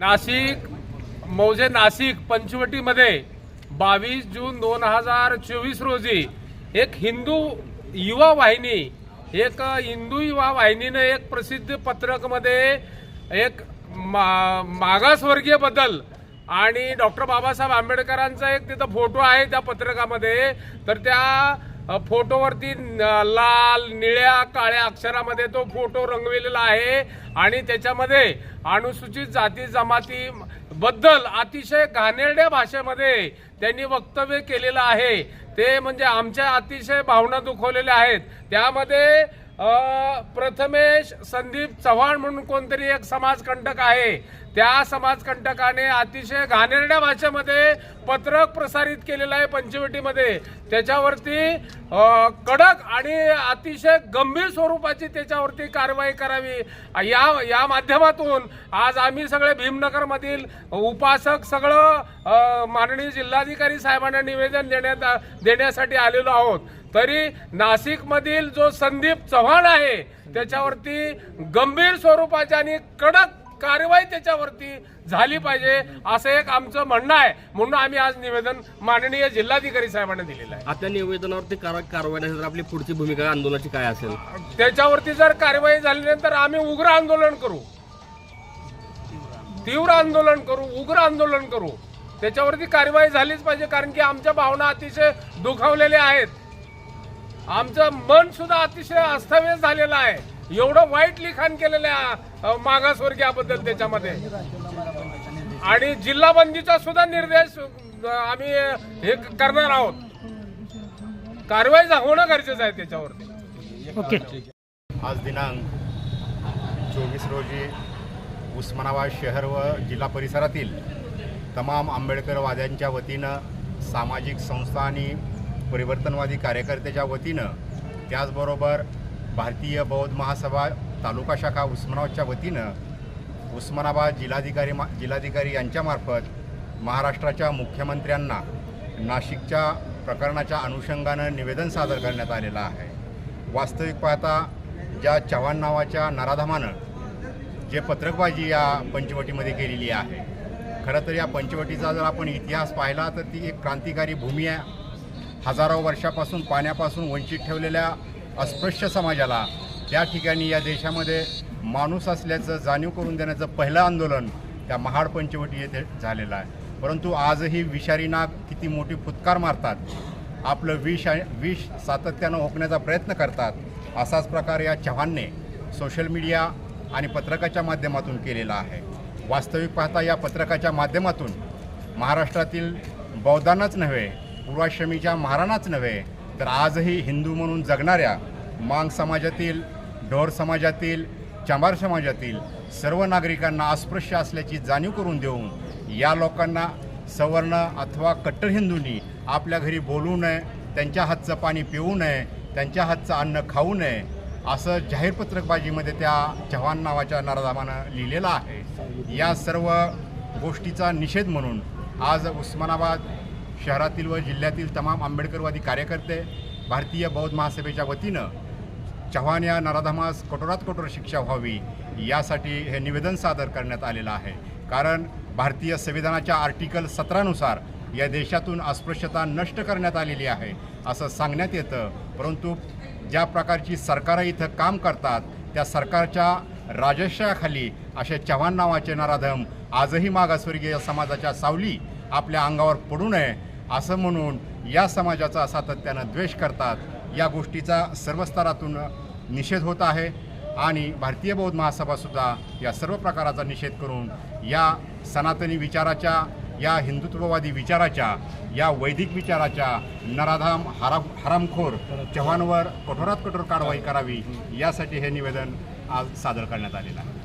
नाशिक मौजे नाशिक पंचवटीमध्ये बावीस जून दोन हजार चोवीस रोजी एक हिंदू युवा वाहिनी एक हिंदू युवा वाहिनीने एक प्रसिद्ध पत्रकमध्ये एक मा मागासवर्गीयबद्दल आणि डॉक्टर बाबासाहेब आंबेडकरांचा एक तिथं फोटो आहे त्या पत्रकामध्ये. तर त्या फोटोवरती लाल निळ्या काळ्या अक्षरामध्ये तो फोटो रंगविलेला आहे. आणि त्याच्यामध्ये अनुसूचित जाती जमाती बद्दल अतिशय घाणेरड्या भाषेमध्ये त्यांनी वक्तव्य केलेलं आहे. ते म्हणजे आमच्या अतिशय भावना दुखवलेल्या आहेत. त्यामध्ये प्रथमेश संदीप चव्हाण म्हणून कोणतरी एक समाजकंटक आहे. त्या समाजकंटकाने अतिशय घाणेरड्या भाषेमध्ये पत्रक प्रसारित केलेलं आहे पंचवटीमध्ये. त्याच्यावरती कडक आणि अतिशय गंभीर स्वरूपाची त्याच्यावरती कारवाई करावी. या या माध्यमातून आज आम्ही सगळे भीमनगरमधील उपासक सगळं माननीय जिल्हाधिकारी साहेबांना निवेदन देण्यात देण्यासाठी आलेलो आहोत. तरी नाशिकमधील जो संदीप चव्हाण आहे त्याच्यावरती गंभीर स्वरूपाची आणि कडक कारवाई त्याच्यावरती झाली पाहिजे असं एक आमचं म्हणणं आहे. म्हणून आम्ही आज निवेदन माननीय जिल्हाधिकारी साहेबांना दिलेलं आहे. आपल्या निवेदनावरती कार- कारवाई नाही तर आपली पुढची भूमिका आंदोलनाची काय असेल? त्याच्यावरती जर कारवाई झाली नाही तर आम्ही उग्र आंदोलन करू. तीव्र आंदोलन करू उग्र आंदोलन करू. त्याच्यावरती कारवाई झालीच पाहिजे कारण की आमच्या भावना अतिशय दुखावलेल्या आहेत. आमचं मन सुद्धा अतिशय अस्ताव्यस्त झालेलं आहे. एवढं वाईट लिखाण केलेलं आहे मागासवर्गीयाबद्दल त्याच्यामध्ये. आणि जिल्हा बंदीचा सुद्धा निर्देश आम्ही हे करणार आहोत. कारवाई झा- होणं गरजेचं आहे त्याच्यावरती. आज दिनांक चोवीस रोजी उस्मानाबाद शहर व जिल्हा परिसरातील तमाम आंबेडकरवाद्यांच्या वतीनं सामाजिक संस्था आणि परिवर्तनवादी कार्यकर्त्याच्या वतीनं त्याचबरोबर भारतीय बौद्ध महासभा तालुका शाखा उस्मानाबादच्या वतीनं उस्मानाबाद जिल्हाधिकारी मा जिल्हाधिकारी यांच्यामार्फत महाराष्ट्राच्या मुख्यमंत्र्यांना नाशिकच्या प्रकरणाच्या अनुषंगानं निवेदन सादर करण्यात आलेलं आहे. वास्तविक पाहता ज्या चव्हाण नावाच्या नराधमानं जे पत्रकबाजी या पंचवटीमध्ये केलेली आहे खरं तर या पंचवटीचा जर आपण इतिहास पाहिला तर ती एक क्रांतिकारी भूमी आहे. हजारो वर्षापासून पाण्यापासून वंचित ठेवलेल्या अस्पृश्य समाजाला. त्या ठिकाणी या देशामध्ये माणूस असल्याचं जाणीव करून देण्याचं पहिलं आंदोलन त्या महाड पंचवटी येथे झालेलं आहे. परंतु आजही विषारी नाग किती मोठी फुतकार मारतात आपलं विष विष सातत्यानं ओकण्याचा प्रयत्न करतात असाच प्रकार या चव्हाणने सोशल मीडिया आणि पत्रकाच्या माध्यमातून केलेला आहे. वास्तविक पाहता या पत्रकाच्या माध्यमातून महाराष्ट्रातील बौद्धांनाच नव्हे पूर्वाश्रमीच्या महाराणाच नव्हे तर आजही हिंदू म्हणून जगणाऱ्या मांग समाजातील ढोर समाजातील चांभार समाजातील सर्व नागरिकांना अस्पृश्य असल्याची जाणीव करून देऊन या लोकांना सवर्ण अथवा कट्टर हिंदूंनी आपल्या घरी बोलू नये त्यांच्या हातचं पाणी पिऊ नये त्यांच्या हातचं अन्न खाऊ नये असं जाहीर पत्रकबाजीमध्ये त्या चव्हाण नावाच्या नराधामानं लिहिलेलं आहे. या सर्व गोष्टीचा निषेध म्हणून आज उस्मानाबाद शहरातील व जिल्ह्यातील तमाम आंबेडकरवादी कार्यकर्ते भारतीय बौद्ध महासभेच्या वतीनं चव्हाण या नराधमास कठोरात कठोर शिक्षा व्हावी यासाठी हे निवेदन सादर करण्यात आलेलं आहे. कारण भारतीय संविधानाच्या आर्टिकल सतरानुसार या देशातून अस्पृश्यता नष्ट करण्यात आलेली आहे असं सांगण्यात येतं. परंतु ज्या प्रकारची सरकारं इथं काम करतात त्या सरकारच्या राजश्याखाली असे चव्हाण नावाचे नराधम आजही मागासवर्गीय समाजाच्या सावली आपल्या अंगावर पडू नये असं म्हणून या समाजाचा सातत्यानं द्वेष करतात या गोष्टीचा सर्व स्तरातून निषेध होत आहे. आणि भारतीय बौद्ध महासभासुद्धा या सर्व प्रकाराचा निषेध करून या सनातनी विचाराच्या या हिंदुत्ववादी विचाराच्या या वैदिक विचाराच्या नराधाम हरा हरामखोर चव्हाणवर कठोरात कठोर कारवाई करावी यासाठी हे निवेदन आज सादर करण्यात आलेलं आहे.